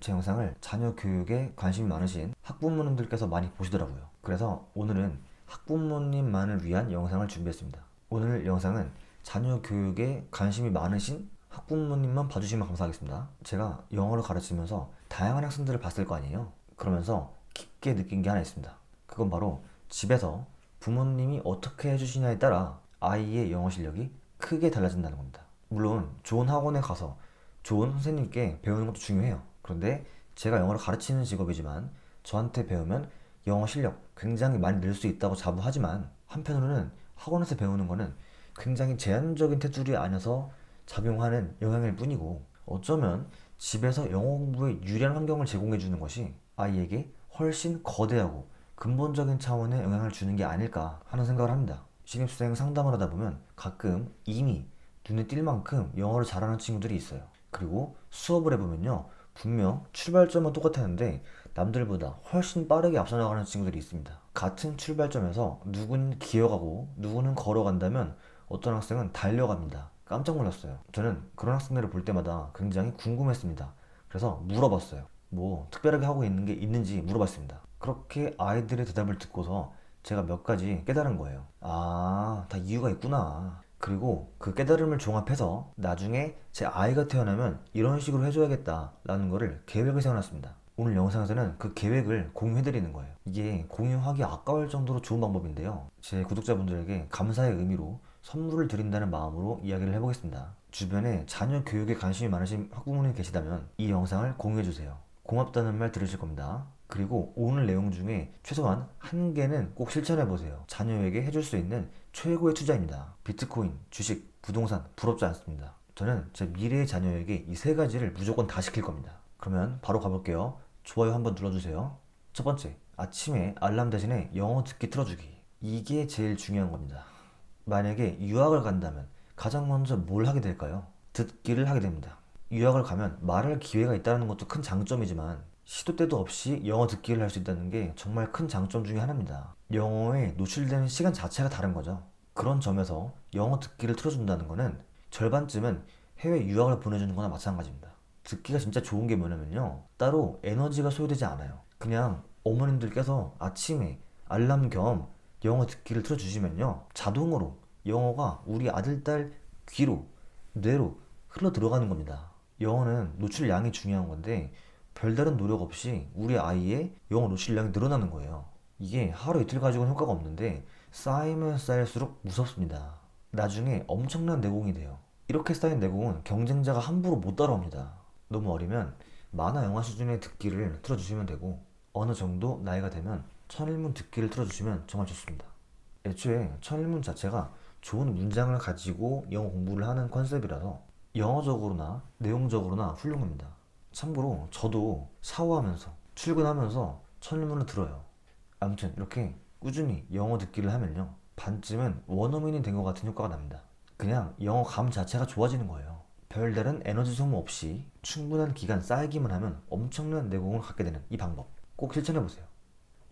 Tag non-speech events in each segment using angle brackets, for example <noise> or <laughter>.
제 영상을 자녀 교육에 관심이 많으신 학부모님들께서 많이 보시더라고요. 그래서 오늘은 학부모님만을 위한 영상을 준비했습니다. 오늘 영상은 자녀 교육에 관심이 많으신 학부모님만 봐주시면 감사하겠습니다. 제가 영어를 가르치면서 다양한 학생들을 봤을 거 아니에요. 그러면서 깊게 느낀 게 하나 있습니다. 그건 바로 집에서 부모님이 어떻게 해주시냐에 따라 아이의 영어 실력이 크게 달라진다는 겁니다. 물론 좋은 학원에 가서 좋은 선생님께 배우는 것도 중요해요. 그런데 제가 영어를 가르치는 직업이지만 저한테 배우면 영어 실력 굉장히 많이 늘 수 있다고 자부하지만 한편으로는 학원에서 배우는 거는 굉장히 제한적인 테두리 안에서 작용하는 영향일 뿐이고 어쩌면 집에서 영어 공부에 유리한 환경을 제공해 주는 것이 아이에게 훨씬 거대하고 근본적인 차원의 영향을 주는 게 아닐까 하는 생각을 합니다. 신입생 상담을 하다 보면 가끔 이미 눈에 띌 만큼 영어를 잘하는 친구들이 있어요. 그리고 수업을 해보면요. 분명 출발점은 똑같았는데 남들보다 훨씬 빠르게 앞서 나가는 친구들이 있습니다. 같은 출발점에서 누구는 기어가고 누구는 걸어간다면 어떤 학생은 달려갑니다. 깜짝 놀랐어요. 저는 그런 학생들을 볼 때마다 굉장히 궁금했습니다. 그래서 물어봤어요. 뭐 특별하게 하고 있는 게 있는지 물어봤습니다. 그렇게 아이들의 대답을 듣고서 제가 몇 가지 깨달은 거예요. 아, 다 이유가 있구나. 그리고 그 깨달음을 종합해서 나중에 제 아이가 태어나면 이런 식으로 해줘야겠다 라는 거를 계획을 세워놨습니다. 오늘 영상에서는 그 계획을 공유해드리는 거예요. 이게 공유하기 아까울 정도로 좋은 방법인데요. 제 구독자분들에게 감사의 의미로 선물을 드린다는 마음으로 이야기를 해보겠습니다. 주변에 자녀 교육에 관심이 많으신 학부모님 계시다면 이 영상을 공유해주세요. 고맙다는 말 들으실 겁니다. 그리고 오늘 내용 중에 최소한 한 개는 꼭 실천해보세요. 자녀에게 해줄 수 있는 최고의 투자입니다. 비트코인, 주식, 부동산 부럽지 않습니다. 저는 제 미래의 자녀에게 이 세 가지를 무조건 다 시킬 겁니다. 그러면 바로 가볼게요. 좋아요 한번 눌러주세요. 첫 번째, 아침에 알람 대신에 영어 듣기 틀어주기. 이게 제일 중요한 겁니다. 만약에 유학을 간다면 가장 먼저 뭘 하게 될까요? 듣기를 하게 됩니다. 유학을 가면 말할 기회가 있다는 것도 큰 장점이지만 시도 때도 없이 영어 듣기를 할 수 있다는 게 정말 큰 장점 중에 하나입니다. 영어에 노출되는 시간 자체가 다른 거죠. 그런 점에서 영어 듣기를 틀어준다는 거는 절반쯤은 해외 유학을 보내주는 거나 마찬가지입니다. 듣기가 진짜 좋은 게 뭐냐면요. 따로 에너지가 소요되지 않아요. 그냥 어머님들께서 아침에 알람 겸 영어 듣기를 틀어주시면요. 자동으로 영어가 우리 아들, 딸 귀로, 뇌로 흘러 들어가는 겁니다. 영어는 노출량이 중요한 건데 별다른 노력 없이 우리 아이의 영어 노출량이 늘어나는 거예요. 이게 하루 이틀 가지고는 효과가 없는데 쌓이면 쌓일수록 무섭습니다. 나중에 엄청난 내공이 돼요. 이렇게 쌓인 내공은 경쟁자가 함부로 못 따라옵니다. 너무 어리면 만화 영화 수준의 듣기를 틀어주시면 되고 어느 정도 나이가 되면 천일문 듣기를 틀어주시면 정말 좋습니다. 애초에 천일문 자체가 좋은 문장을 가지고 영어 공부를 하는 컨셉이라서 영어적으로나 내용적으로나 훌륭합니다. 참고로 저도 샤워하면서 출근하면서 천일문을 들어요. 아무튼 이렇게 꾸준히 영어 듣기를 하면요. 반쯤은 원어민이 된 것 같은 효과가 납니다. 그냥 영어 감 자체가 좋아지는 거예요. 별다른 에너지 소모 없이 충분한 기간 쌓이기만 하면 엄청난 내공을 갖게 되는 이 방법 꼭 실천해 보세요.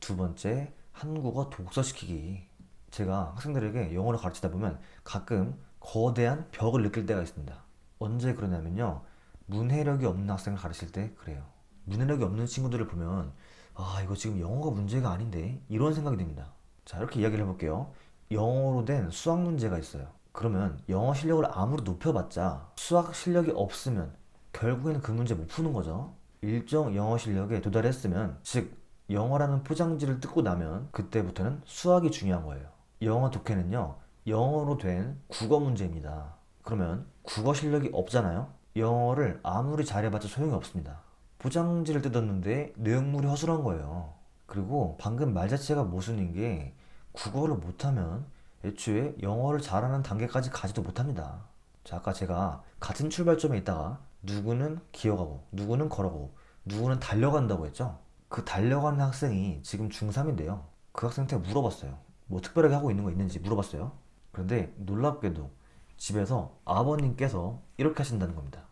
두 번째, 한국어 독서시키기. 제가 학생들에게 영어를 가르치다 보면 가끔 거대한 벽을 느낄 때가 있습니다. 언제 그러냐면요. 문해력이 없는 학생을 가르칠 때 그래요. 문해력이 없는 친구들을 보면 아, 이거 지금 영어가 문제가 아닌데 이런 생각이 듭니다. 자, 이렇게 이야기를 해볼게요. 영어로 된 수학 문제가 있어요. 그러면 영어 실력을 아무리 높여봤자 수학 실력이 없으면 결국에는 그 문제 못 푸는 거죠. 일정 영어 실력에 도달했으면, 즉, 영어라는 포장지를 뜯고 나면 그때부터는 수학이 중요한 거예요. 영어 독해는요, 영어로 된 국어 문제입니다. 그러면 국어 실력이 없잖아요? 영어를 아무리 잘해봤자 소용이 없습니다. 포장지를 뜯었는데 내용물이 허술한 거예요. 그리고 방금 말 자체가 모순인 게 국어를 못하면 애초에 영어를 잘하는 단계까지 가지도 못합니다. 자, 아까 제가 같은 출발점에 있다가 누구는 기어가고, 누구는 걸어가고, 누구는 달려간다고 했죠? 그 달려가는 학생이 지금 중3인데요. 그 학생한테 물어봤어요. 뭐 특별하게 하고 있는 거 있는지 물어봤어요. 그런데 놀랍게도 집에서 아버님께서 이렇게 하신다는 겁니다.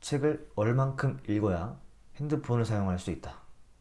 책을 얼만큼 읽어야 핸드폰을 사용할 수 있다.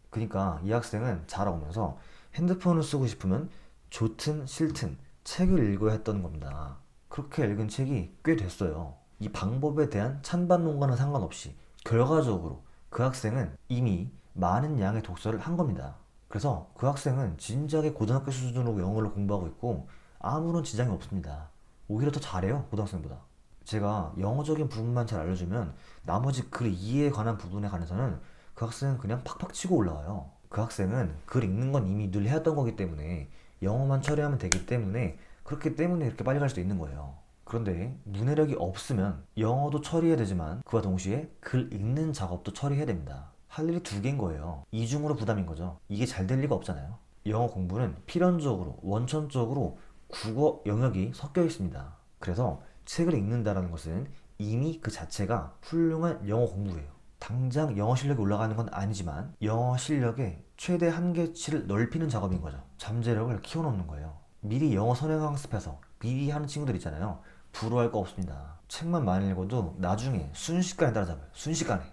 그러니까 이 학생은 자라오면서 핸드폰을 쓰고 싶으면 좋든 싫든 책을 읽어야 했던 겁니다. 그렇게 읽은 책이 꽤 됐어요. 이 방법에 대한 찬반 논과는 상관없이 결과적으로 그 학생은 이미 많은 양의 독서를 한 겁니다. 그래서 그 학생은 진작에 고등학교 수준으로 영어를 공부하고 있고 아무런 지장이 없습니다. 오히려 더 잘해요, 고등학생보다. 제가 영어적인 부분만 잘 알려주면 나머지 글 이해에 관한 부분에 관해서는 그 학생은 그냥 팍팍 치고 올라와요. 그 학생은 글 읽는 건 이미 늘 해왔던 거기 때문에 영어만 처리하면 되기 때문에 그렇기 때문에 이렇게 빨리 갈 수도 있는 거예요. 그런데 문해력이 없으면 영어도 처리해야 되지만 그와 동시에 글 읽는 작업도 처리해야 됩니다. 할 일이 두 개인 거예요. 이중으로 부담인 거죠. 이게 잘 될 리가 없잖아요. 영어 공부는 필연적으로 원천적으로 국어 영역이 섞여 있습니다. 그래서 책을 읽는다라는 것은 이미 그 자체가 훌륭한 영어 공부예요. 당장 영어 실력이 올라가는 건 아니지만 영어 실력의 최대 한계치를 넓히는 작업인 거죠. 잠재력을 키워놓는 거예요. 미리 영어 선행학습해서 미리 하는 친구들 있잖아요. 부러워할 거 없습니다. 책만 많이 읽어도 나중에 순식간에 따라잡아요. 순식간에.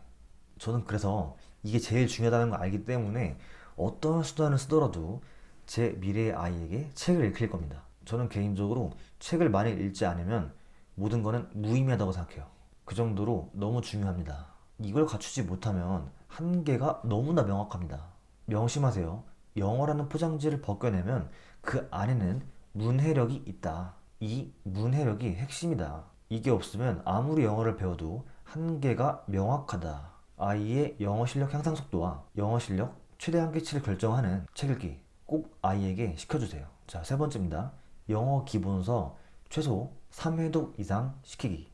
저는 그래서 이게 제일 중요하다는 걸 알기 때문에 어떤 수단을 쓰더라도 제 미래의 아이에게 책을 읽힐 겁니다. 저는 개인적으로 책을 많이 읽지 않으면 모든 거는 무의미하다고 생각해요. 그 정도로 너무 중요합니다. 이걸 갖추지 못하면 한계가 너무나 명확합니다. 명심하세요. 영어라는 포장지를 벗겨내면 그 안에는 문해력이 있다. 이 문해력이 핵심이다. 이게 없으면 아무리 영어를 배워도 한계가 명확하다. 아이의 영어 실력 향상 속도와 영어 실력 최대 한계치를 결정하는 책 읽기 꼭 아이에게 시켜주세요. 자, 세 번째입니다. 영어 기본서 최소 3회독 이상 시키기.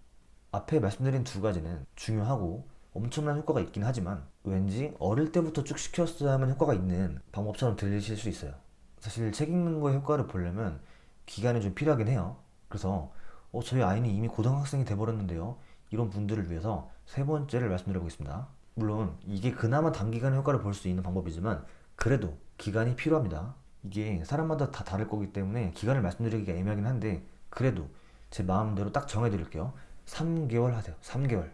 앞에 말씀드린 두 가지는 중요하고 엄청난 효과가 있긴 하지만 왠지 어릴 때부터 쭉 시켰어야만 효과가 있는 방법처럼 들리실 수 있어요. 사실 책 읽는 거에 효과를 보려면 기간이 좀 필요하긴 해요. 그래서 어, 저희 아이는 이미 고등학생이 돼버렸는데요. 이런 분들을 위해서 세 번째를 말씀드려보겠습니다. 물론 이게 그나마 단기간에 효과를 볼 수 있는 방법이지만 그래도 기간이 필요합니다. 이게 사람마다 다 다를 거기 때문에 기간을 말씀드리기가 애매하긴 한데 그래도 제 마음대로 딱 정해드릴게요. 3개월 하세요. 3개월.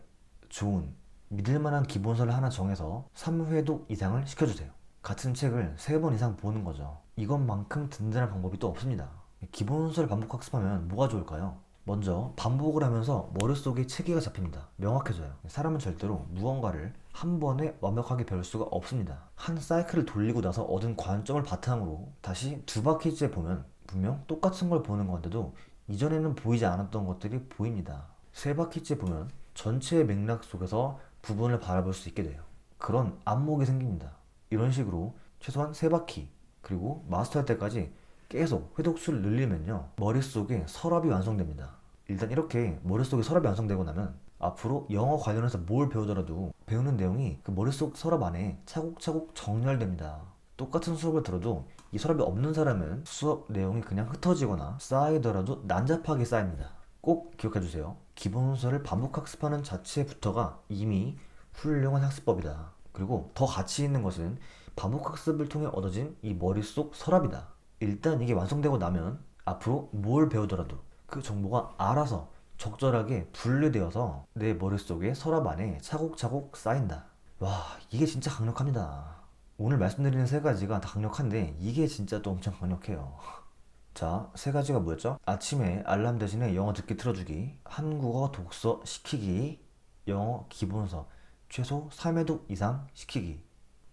좋은 믿을만한 기본서를 하나 정해서 3회독 이상을 시켜주세요. 같은 책을 3번 이상 보는 거죠. 이것만큼 든든한 방법이 또 없습니다. 기본서를 반복 학습하면 뭐가 좋을까요? 먼저 반복을 하면서 머릿속에 체계가 잡힙니다. 명확해져요. 사람은 절대로 무언가를 한 번에 완벽하게 배울 수가 없습니다. 한 사이클을 돌리고 나서 얻은 관점을 바탕으로 다시 두 바퀴째 보면 분명 똑같은 걸 보는 건데도 이전에는 보이지 않았던 것들이 보입니다. 세 바퀴째 보면 전체의 맥락 속에서 부분을 바라볼 수 있게 돼요. 그런 안목이 생깁니다. 이런 식으로 최소한 세 바퀴 그리고 마스터할 때까지 계속 회독수를 늘리면요 머릿속에 서랍이 완성됩니다 일단 이렇게 머릿속에 서랍이 완성되고 나면 앞으로 영어 관련해서 뭘 배우더라도 배우는 내용이 그 머릿속 서랍 안에 차곡차곡 정렬됩니다. 똑같은 수업을 들어도 이 서랍이 없는 사람은 수업 내용이 그냥 흩어지거나 쌓이더라도 난잡하게 쌓입니다. 꼭 기억해 주세요. 기본서를 반복 학습하는 자체부터가 이미 훌륭한 학습법이다. 그리고 더 가치 있는 것은 반복 학습을 통해 얻어진 이 머릿속 서랍이다. 일단 이게 완성되고 나면 앞으로 뭘 배우더라도 그 정보가 알아서 적절하게 분류되어서 내 머릿속에 서랍 안에 차곡차곡 쌓인다. 와, 이게 진짜 강력합니다. 오늘 말씀드리는 세 가지가 다 강력한데 이게 진짜 또 엄청 강력해요. <laughs> 자, 세 가지가 뭐였죠? 아침에 알람 대신에 영어 듣기 틀어주기, 한국어 독서 시키기, 영어 기본서 최소 3회독 이상 시키기.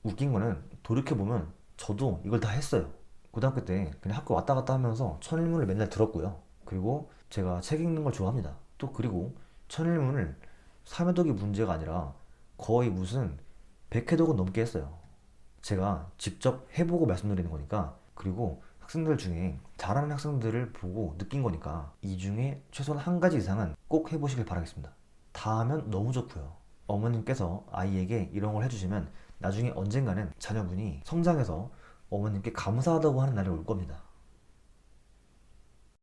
웃긴 거는 돌이켜보면 저도 이걸 다 했어요. 고등학교 때 그냥 학교 왔다 갔다 하면서 천일문을 맨날 들었고요. 그리고 제가 책 읽는 걸 좋아합니다. 또 그리고 천일문을 3회독이 문제가 아니라 거의 무슨 100회독은 넘게 했어요. 제가 직접 해보고 말씀드리는 거니까 그리고 학생들 중에 잘하는 학생들을 보고 느낀 거니까 이 중에 최소한 한 가지 이상은 꼭 해보시길 바라겠습니다. 다 하면 너무 좋고요. 어머님께서 아이에게 이런 걸 해주시면 나중에 언젠가는 자녀분이 성장해서 어머님께 감사하다고 하는 날이 올 겁니다.